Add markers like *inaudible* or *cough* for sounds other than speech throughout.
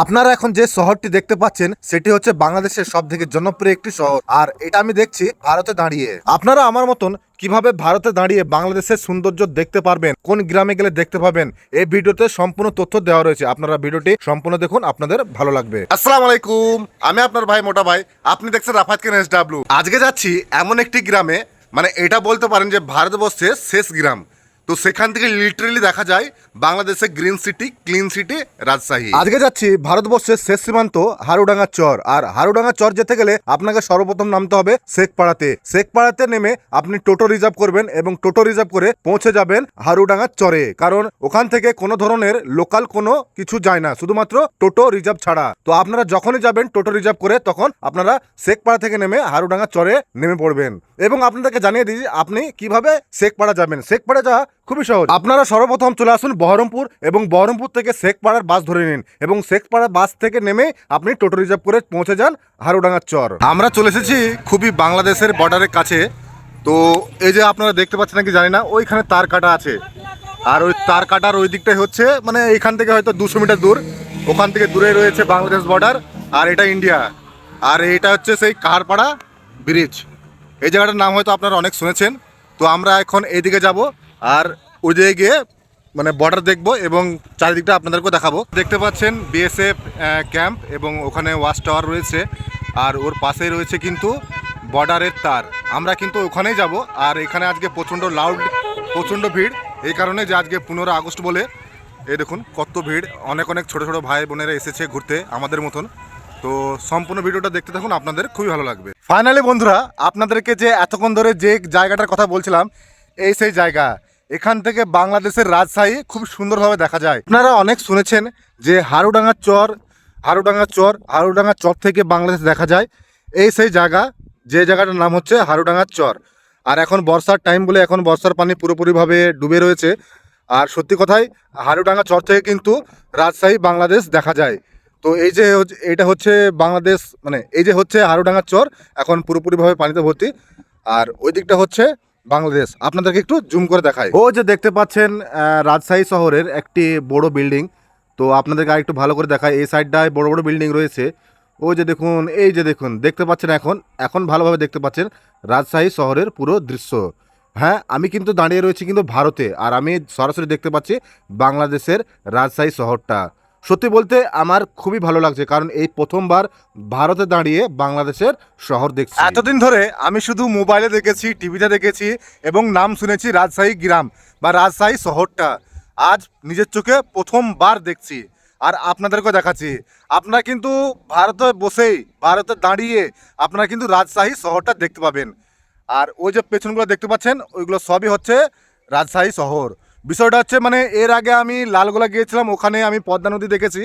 আপনারা এখন যে শহরটি দেখতে পাচ্ছেন, সেটি হচ্ছে বাংলাদেশের সব থেকে জনপ্রিয় একটি শহর। আর এটা আমি দেখছি ভারতে দাঁড়িয়ে। আপনারা আমার মতন কীভাবে ভারতে দাঁড়িয়ে বাংলাদেশের সৌন্দর্য দেখতে পারবেন, কোন গ্রামে গেলে দেখতে পাবেন, এই ভিডিওতে সম্পূর্ণ তথ্য দেওয়া রয়েছে। আপনারা ভিডিওটি সম্পূর্ণ দেখুন, আপনাদের ভালো লাগবে। আসসালামু আলাইকুম, আমি আপনার ভাই মোটা ভাই। আপনি দেখছেন রাফাত কেন এস ডাব্লু আজকে যাচ্ছি এমন একটি গ্রামে মানে এটা বলতে পারেন যে ভারতবর্ষের শেষ গ্রাম। তো সেখান থেকে লিটারেলি দেখা যায় বাংলাদেশের green city clean city Rajshahi. আজকে যাচ্ছি ভারতবর্ষের শেষ সীমান্ত হারুডাঙ্গা চর। আর হারুডাঙ্গা চর যেতে গেলে আপনাকে সর্বপ্রথম নামতে হবে শেখপাড়াতে। শেখপাড়াতে নেমে আপনি টোটো রিজার্ভ করবেন এবং টোটো রিজার্ভ করে পৌঁছে যাবেন হারুডাঙ্গা চরে। কারণ ওখান থেকে কোনো ধরনের লোকাল কোনো কিছু যায় না, শুধুমাত্র টোটো রিজার্ভ ছাড়া। তো আপনারা যখনই যাবেন টোটো রিজার্ভ করে তখন আপনারা শেখপাড়া থেকে নেমে হারুডাঙ্গা চরে নেমে পড়বেন। এবং আপনাদেরকে জানিয়ে দিই আপনি কীভাবে শেখপাড়া যাবেন। শেখপাড়া যাওয়া খুবই সহজ। আপনারা সর্বপ্রথম চলে আসুন বহরমপুর এবং বহরমপুর থেকে শেখপাড়ার বাস ধরে নিন এবং শেখপাড়ার বাস থেকে নেমে আপনি টোটো রিজার্ভ করে পৌঁছে যান হারুডাঙ্গার চর। আমরা চলে এসেছি খুবই বাংলাদেশের বর্ডারের কাছে। তো এই যে আপনারা দেখতে পাচ্ছেন নাকি জানি না, ওইখানে তার কাটা আছে। আর ওই তার কাটার ওই দিকটাই হচ্ছে মানে এখান থেকে হয়তো দুশো মিটার দূর। ওখান থেকে দূরে রয়েছে বাংলাদেশ বর্ডার আর এটা ইন্ডিয়া আর এটা হচ্ছে সেই কাহারপাড়া ব্রিজ এই জায়গাটার নাম হয়তো আপনারা অনেক শুনেছেন। তো আমরা এখন এইদিকে যাব। আর ওই দিকে গিয়ে মানে বর্ডার দেখব এবং চারিদিকটা আপনাদেরকে দেখাবো। দেখতে পাচ্ছেন বিএসএফ ক্যাম্প এবং ওখানে ওয়াচ টাওয়ার রয়েছে। আর ওর পাশেই রয়েছে কিন্তু বর্ডারের তার। আমরা কিন্তু ওখানেই যাব। আর এখানে আজকে প্রচণ্ড লাউড প্রচণ্ড ভিড়। এই কারণে যে আজকে পনেরো আগস্ট বলে, এই দেখুন কত ভিড়। অনেক অনেক ছোট ছোট ভাই বোনেরা এসেছে ঘুরতে আমাদের মতন। তো সম্পূর্ণ ভিডিওটা দেখতে থাকুন, আপনাদের খুবই ভালো লাগবে। ফাইনালি বন্ধুরা, আপনাদেরকে যে এতক্ষণ ধরে যে জায়গাটার কথা বলছিলাম, এই সেই জায়গা। এখান থেকে বাংলাদেশের রাজশাহী খুব সুন্দরভাবে দেখা যায়। আপনারা অনেক শুনেছেন যে হারুডাঙ্গার চর হারুডাঙ্গার চর হারুডাঙ্গার চর থেকে বাংলাদেশ দেখা যায়। এই সেই জায়গা, যে জায়গাটার নাম হচ্ছে হারুডাঙ্গার চর। আর এখন বর্ষার টাইম বলে এখন বর্ষার পানি পুরোপুরিভাবে ডুবে রয়েছে। আর সত্যি কথাই হারুডাঙ্গা চর থেকে কিন্তু রাজশাহী, বাংলাদেশ দেখা যায়। তো এই যে এটা হচ্ছে বাংলাদেশ মানে এই যে হচ্ছে হারুডাঙ্গার চর, এখন পুরোপুরিভাবে পানিতে ভর্তি। আর ওই দিকটা হচ্ছে বাংলাদেশ, আপনাদেরকে একটু জুম করে দেখাই। ও যে দেখতে পাচ্ছেন রাজশাহী শহরের একটি বড় বিল্ডিং। তো আপনাদেরকে আরেকটু ভালো করে দেখায় এই সাইডটায় বড় বড় বিল্ডিং রয়েছে। ও যে দেখুন, এই যে দেখুন, দেখতে পাচ্ছেন এখন এখন ভালোভাবে দেখতে পাচ্ছেন রাজশাহী শহরের পুরো দৃশ্য। হ্যাঁ আমি কিন্তু দাঁড়িয়ে রয়েছি কিন্তু ভারতে, আর আমি সরাসরি দেখতে পাচ্ছি বাংলাদেশের রাজশাহী শহরটা। সত্যি বলতে আমার খুবই ভালো লাগছে, কারণ এই প্রথমবার ভারতে দাঁড়িয়ে বাংলাদেশের শহর দেখছি। এতদিন ধরে আমি শুধু মোবাইলে দেখেছি, টিভিতে দেখেছি এবং নাম শুনেছি রাজশাহী গ্রাম বা রাজশাহী শহরটা। আজ নিজের চোখে প্রথমবার দেখছি আর আপনাদেরকে দেখাচ্ছি। আপনারা কিন্তু ভারতে বসেই, ভারতে দাঁড়িয়ে আপনারা কিন্তু রাজশাহী শহরটা দেখতে পাবেন। আর ওই যে পেছনগুলো দেখতে পাচ্ছেন, ওইগুলো সবই হচ্ছে রাজশাহী শহর। বিষয়টা হচ্ছে মানে এর আগে আমি লালগোলা গিয়েছিলাম, ওখানে আমি পদ্মা নদী দেখেছি,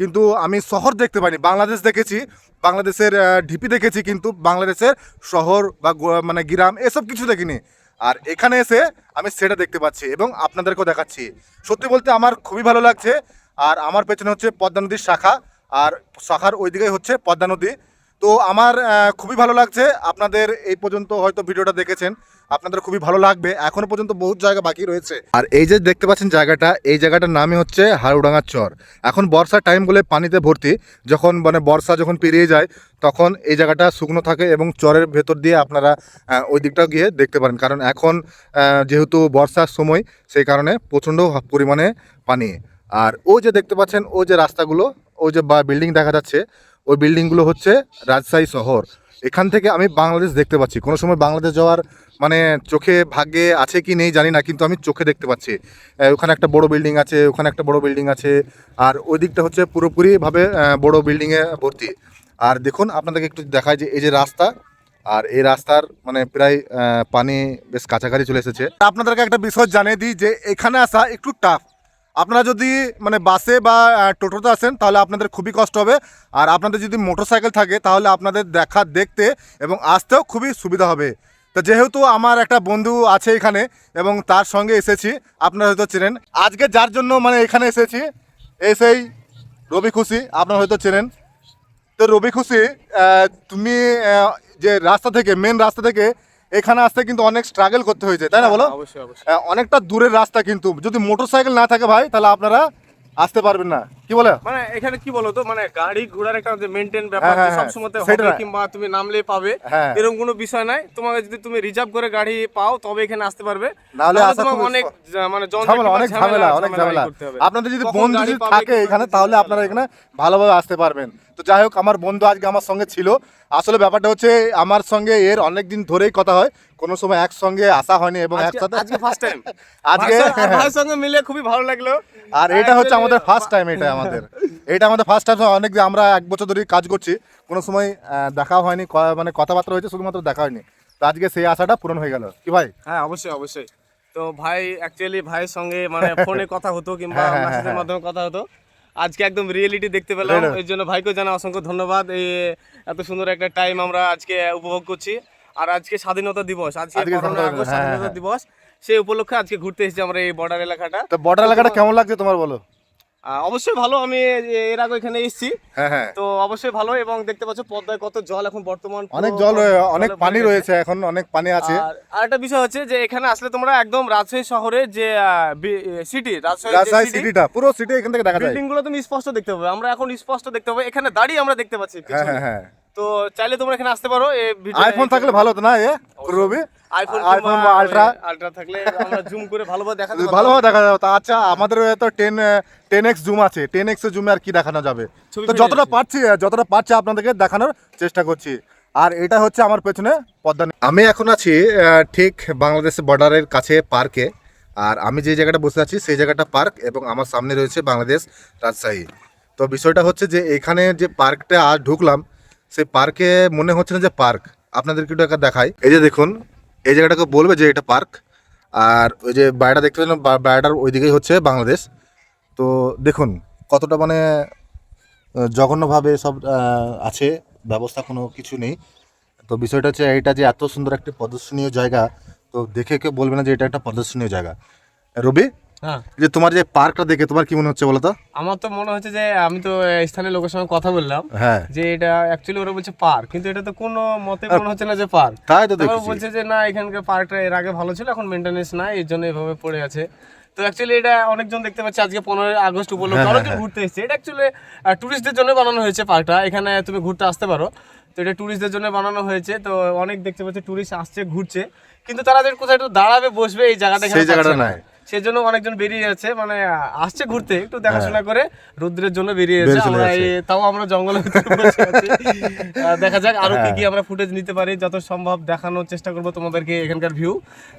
কিন্তু আমি শহর দেখতে পাইনি, বাংলাদেশ দেখেছি, বাংলাদেশের ঢিপি দেখেছি, কিন্তু বাংলাদেশের শহর বা মানে গ্রাম এসব কিছু দেখিনি। আর এখানে এসে আমি সেটা দেখতে পাচ্ছি এবং আপনাদেরকেও দেখাচ্ছি। সত্যি বলতে আমার খুবই ভালো লাগছে, আর আমার পেছনে হচ্ছে পদ্মা নদীর শাখা, আর শাখার ওই দিকেই হচ্ছে পদ্মা নদী। তো আমার খুবই ভালো লাগছে, আপনাদের এই পর্যন্ত হয়তো ভিডিওটা দেখেছেন। আপনাদের খুবই ভালো লাগবে। এখনও পর্যন্ত বহুত জায়গা বাকি রয়েছে। আর এই যে দেখতে পাচ্ছেন জায়গাটা, এই জায়গাটার নামই হচ্ছে হারুডাঙ্গার চর। এখন বর্ষার টাইম বলে পানিতে ভর্তি। যখন মানে বর্ষা যখন পেরিয়ে যায়, তখন এই জায়গাটা শুকনো থাকে এবং চরের ভেতর দিয়ে আপনারা ওই দিকটাও গিয়ে দেখতে পারেন। কারণ এখন যেহেতু বর্ষার সময়, সেই কারণে প্রচণ্ড পরিমাণে পানি। আর ও যে দেখতে পাচ্ছেন ও যে রাস্তাগুলো ও যে বা বিল্ডিং দেখা যাচ্ছে, ওই বিল্ডিংগুলো হচ্ছে রাজশাহী শহর। এখান থেকে আমি বাংলাদেশ দেখতে পাচ্ছি। কোনো সময় বাংলাদেশ যাওয়ার মানে চোখে ভাগ্যে আছে কি নেই জানি না, কিন্তু আমি চোখে দেখতে পাচ্ছি। ওখানে একটা বড় বিল্ডিং আছে, ওখানে একটা বড় বিল্ডিং আছে, আর ওই দিকটা হচ্ছে পুরোপুরিভাবে বড় বিল্ডিংয়ে ভর্তি। আর দেখুন, আপনাদেরকে একটু দেখায় যে এই যে রাস্তা, আর এই রাস্তার মানে প্রায় পানি বেশ কাছাকাছি চলে এসেছে। আপনাদেরকে একটা বিষয় জানিয়ে দিই যে এখানে আসা একটু টাফ আপনারা যদি মানে বাসে বা টোটোতে আসেন, তাহলে আপনাদের খুবই কষ্ট হবে। আর আপনাদের যদি মোটরসাইকেল থাকে, তাহলে আপনাদের দেখা, দেখতে এবং আসতেও খুবই সুবিধা হবে। তো যেহেতু আমার একটা বন্ধু আছে এখানে এবং তার সঙ্গে এসেছি, আপনারা হয়তো চেনেন। আজকে যার জন্য মানে এখানে এসেছি এসেই রবি খুশি, আপনারা হয়তো চেনেন। তো রবি খুশি তুমি যে রাস্তা থেকে মেন রাস্তা থেকে এখানে আসতে কিন্তু অনেক স্ট্রাগল করতে হয়েছে তাই না বলো? অবশ্যই আহ, অনেকটা দূরের রাস্তা কিন্তু যদি মোটরসাইকেল না থাকে ভাই তাহলে আপনারা আসতে পারবেন না। কি বলে? মানে এখানে কি বলো তো মানে গাড়ি ঘোড়ার একটা যে মেনটেন ব্যাপার হ্যাঁ, হ্যাঁ, সব সময় হ্যাঁ, হবে কিংবা তুমি নামলে পাবে হ্যাঁ। এরকম কোনো বিষয় নাই। তোমাকে যদি তুমি রিজার্ভ করে গাড়ি পাও তবে এখানে আসতে পারবে। নাহলে তোমাকে অনেক মানে ঝামেলা অনেক ঝামেলা অনেক ঝামেলা। আপনাদের যদি বন্ধু যদি থাকে এখানে তাহলে আপনারা এখানে ভালোভাবে আসতে পারবেন। তো যাই হোক আমার বন্ধু আজকে আমার সঙ্গে ছিল। আসলে ব্যাপারটা হচ্ছে আমার সঙ্গে এর অনেক দিন ধরেই কথা হয়। কোনো সময় একসঙ্গে আসা হয়নি এবং একসাথে আজকে ফার্স্ট টাইম *laughs* আজকে ভাইয়ের সঙ্গে মিলে খুবই ভালো লাগল। আর এটা হচ্ছে আমাদের ফার্স্ট টাইম এটা আমাদের। এটা আমাদের ফার্স্ট টাইম অনেক দিন আমরা এক বছর ধরে কাজ করছি। কোনো সময় দেখা হয়নি মানে কথাবার্তা হয়েছে শুধুমাত্র দেখা হয়নি। তো আজকে সেই আশাটা পূরণ হয়ে গেল। কি ভাই? হ্যাঁ অবশ্যই অবশ্যই। তো ভাই অ্যাকচুয়ালি ভাইয়ের সঙ্গে মানে ফোনে কথা হতো কিংবা হ্যাঁ, হ্যাঁ, হ্যাঁ। মাধ্যমে কথা হতো। আজকে একদম রিয়েলিটি দেখতে পেলাম। ওই এর জন্য ভাইকে জানা অসংখ্য ধন্যবাদ। এই এত সুন্দর একটা টাইম আমরা আজকে উপভোগ করছি। আর আজকে স্বাধীনতা দিবস আজকে স্বাধীনতা দিবস, হ্যাঁ, হ্যাঁ। দিবস। সেই উপলক্ষে আজকে ঘুরতে এসেছি আমরা এই বর্ডার এলাকাটা। তো বর্ডার এলাকাটা কেমন লাগছে তোমার বলো? অবশ্যই ভালো আমি এর আগে এখানে এসেছি। হ্যাঁ হ্যাঁ। তো অবশ্যই ভালো এবং দেখতে পাচ্ছ পদ্মায় কত জল এখন বর্তমান অনেক জল অনেক পানি রয়েছে এখন অনেক পানি আছে। আর একটা বিষয় হচ্ছে যে এখানে আসলে তোমরা একদম রাজশাহী শহরে যে সিটি রাজশাহী রাজশাহী সিটি সিটিটা পুরো সিটি এখান থেকে দেখা যায়। বিল্ডিংগুলো তুমি স্পষ্ট দেখতে পাবে। আমরা এখন স্পষ্ট দেখতে পাবো। এখানে দাঁড়িয়ে আমরা দেখতে পাচ্ছি হ্যাঁ হ্যাঁ। তো চাইলে তোমরা এখানে আসতে পারো আইফোন থাকলে ভালো হতো না এ রবি? আইফোন আইফোন বা আলট্রা আলট্রা থাকলে আমরা জুম করে ভালোভাবে দেখাতে পারব। ভালোভাবে দেখা যাবে তা আচ্ছা আমাদের তো টেন টেন এক্স জুম আছে। টেন এক্স জুমে আর কি দেখানো যাবে? তো যতটা পারছি যতটা পারছি আপনাদেরকে দেখানোর চেষ্টা করছি। আর এটা হচ্ছে আমার পেছনে পদ্মা। আমি এখন আছি ঠিক বাংলাদেশ বর্ডারের কাছে পার্কে আর আমি যে জায়গাটা বসে আছি সেই জায়গাটা পার্ক এবং আমার সামনে রয়েছে বাংলাদেশ রাজশাহী। তো বিষয়টা হচ্ছে যে এখানে যে পার্কটা আজ ঢুকলাম সেই পার্কে মনে হচ্ছে না যে পার্ক। আপনাদেরকে একটু একটা দেখাই। এই যে দেখুন, এই জায়গাটাকে বলবে যে এটা পার্ক। আর ওই যে বাড়িটা দেখতে পেলাম বাড়িটার ওইদিকেই হচ্ছে বাংলাদেশ। তো দেখুন, কতটা মানে জঘন্যভাবে সব আছে, ব্যবস্থা কোনো কিছু নেই। তো বিষয়টা হচ্ছে এটা যে এত সুন্দর একটা প্রদর্শনীয় জায়গা, তো দেখে কেউ বলবে না যে এটা একটা প্রদর্শনীয় জায়গা। রবি? হ্যাঁ। যে তোমার যে পার্কটা দেখে তোমার কি মনে হচ্ছে বলো তো? আমার তো মনে হচ্ছে যে আমি তো স্থানীয় লোকের সঙ্গে কথা বললাম হ্যাঁ। যে এটা অ্যাকচুয়ালি ওরা বলছে পার্ক কিন্তু এটা তো কোনো মতে মনে হচ্ছে না যে পার্ক। তাই তো দেখছি বলছে যে না এখানকার পার্কটা এর আগে ভালো ছিল এখন মেনটেনেন্স নাই এর জন্য এভাবে পড়ে আছে। তো অ্যাকচুয়ালি এটা অনেকজন দেখতে পাচ্ছে আজকে পনেরোই আগস্ট উপলক্ষে হ্যাঁ, অনেকজন ঘুরতে এসেছে। এটা অ্যাকচুয়ালি টুরিস্টদের জন্য বানানো হয়েছে পার্কটা এখানে তুমি ঘুরতে আসতে পারো। তো এটা টুরিস্টদের জন্য বানানো হয়েছে তো অনেক দেখতে পাচ্ছি টুরিস্ট আসছে ঘুরছে। কিন্তু তারা যে কোথায় একটু দাঁড়াবে বসবে এই জায়গাটা সেই জায়গাটা নাই। সেই জন্য অনেকজন বেরিয়ে যাচ্ছে মানে আসছে ঘুরতে একটু দেখাশোনা করে রুদ্রের জন্য বেরিয়ে যাচ্ছে। আমরা তাও আমরা জঙ্গলের বসে আছি। *laughs* দেখা যাক আরও কি কি আমরা ফুটেজ নিতে পারি যত সম্ভব দেখানোর চেষ্টা করব তোমাদেরকে এখানকার ভিউ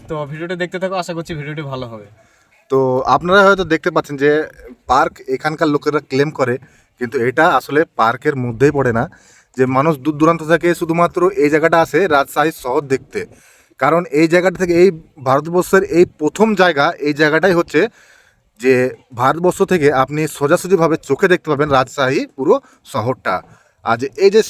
তো ভিডিওটা দেখতে থাকো আশা করছি ভিডিওটি ভালো হবে। তো আপনারা হয়তো দেখতে পাচ্ছেন যে পার্ক এখানকার লোকেরা ক্লেম করে কিন্তু এটা আসলে পার্কের মধ্যেই পড়ে না। যে মানুষ দূর দূরান্ত থেকে শুধুমাত্র এই জায়গাটা আসে রাজশাহী শহর দেখতে। কারণ এই জায়গাটা থেকে এই ভারতবর্ষের এই প্রথম জায়গা, এই জায়গাটাই হচ্ছে যে ভারতবর্ষ থেকে আপনি সোজাসুজিভাবে চোখে দেখতে পাবেন রাজশাহী পুরো শহরটা। আর যে এই যে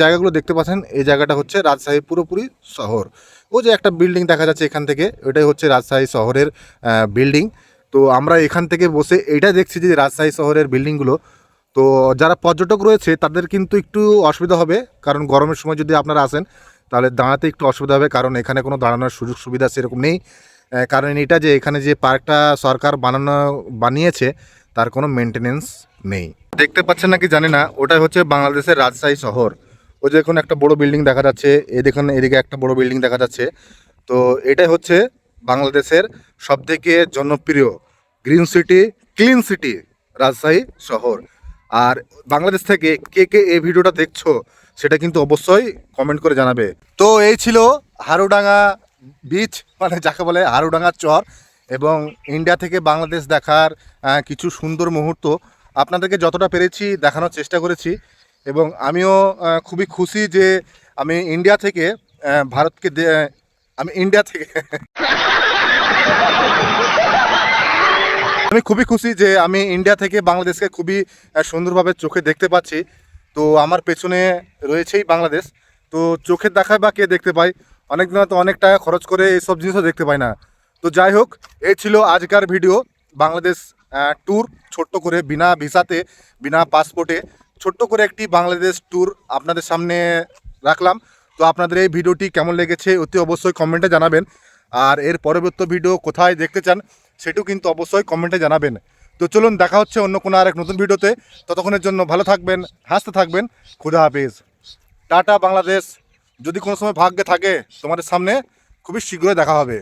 জায়গাগুলো দেখতে পাচ্ছেন, এই জায়গাটা হচ্ছে রাজশাহী পুরোপুরি শহর। ও যে একটা বিল্ডিং দেখা যাচ্ছে এখান থেকে ওইটাই হচ্ছে রাজশাহী শহরের বিল্ডিং। তো আমরা এখান থেকে বসে এইটা দেখছি যে রাজশাহী শহরের বিল্ডিংগুলো। তো যারা পর্যটক রয়েছে, তাদের কিন্তু একটু অসুবিধা হবে, কারণ গরমের সময় যদি আপনারা আসেন তাহলে দাঁড়াতে একটু অসুবিধা হবে, কারণ এখানে কোনো দাঁড়ানোর সুযোগ সুবিধা সেরকম নেই। কারণ এটা যে এখানে যে পার্কটা সরকার বানানো, বানিয়েছে, তার কোনো মেনটেনেন্স নেই। দেখতে পাচ্ছেন নাকি জানি না, ওটাই হচ্ছে বাংলাদেশের রাজশাহী শহর। ওই যে দেখুন একটা বড় বিল্ডিং দেখা যাচ্ছে দেখুন এদিকে একটা বড় বিল্ডিং দেখা যাচ্ছে। তো এটাই হচ্ছে বাংলাদেশের সবথেকে জনপ্রিয় green city, clean city Rajshahi শহর। আর বাংলাদেশ থেকে কে কে এই ভিডিওটা দেখছ সেটা কিন্তু অবশ্যই কমেন্ট করে জানাবে। তো এই ছিল হারুডাঙ্গা বিচ মানে যাকে বলে হারুডাঙ্গা চর এবং ইন্ডিয়া থেকে বাংলাদেশ দেখার কিছু সুন্দর মুহূর্ত। আপনাদেরকে যতটা পেরেছি দেখানোর চেষ্টা করেছি এবং আমিও খুবই খুশি যে আমি ইন্ডিয়া থেকে ভারতকে আমি ইন্ডিয়া থেকে আমি খুবই খুশি যে আমি ইন্ডিয়া থেকে বাংলাদেশকে খুবই সুন্দরভাবে চোখে দেখতে পাচ্ছি। তো আমার পেছনে রয়েছেই বাংলাদেশ। তো চোখের দেখায় বা কে দেখতে পায়? দিন তো অনেক টাকা খরচ করে এইসব জিনিসও দেখতে পায় না। তো যাই হোক, এই ছিল আজকার ভিডিও বাংলাদেশ ট্যুর ছোট্ট করে বিনা ভিসাতে, বিনা পাসপোর্টে ছোট্ট করে একটি বাংলাদেশ ট্যুর আপনাদের সামনে রাখলাম। তো আপনাদের এই ভিডিওটি কেমন লেগেছে অতি অবশ্যই কমেন্টে জানাবেন। আর এর পরবর্তী ভিডিও কোথায় দেখতে চান, সেটিও কিন্তু অবশ্যই কমেন্টে জানাবেন। তো চলুন, দেখা হচ্ছে অন্য কোনো আরেক নতুন ভিডিওতে। ততক্ষণের জন্য ভালো থাকবেন, হাসতে থাকবেন। খুদা হাফিজ। টাটা বাংলাদেশ। যদি কোনো সময় ভাগ্যে থাকে তোমাদের সামনে, খুবই শীঘ্রই দেখা হবে।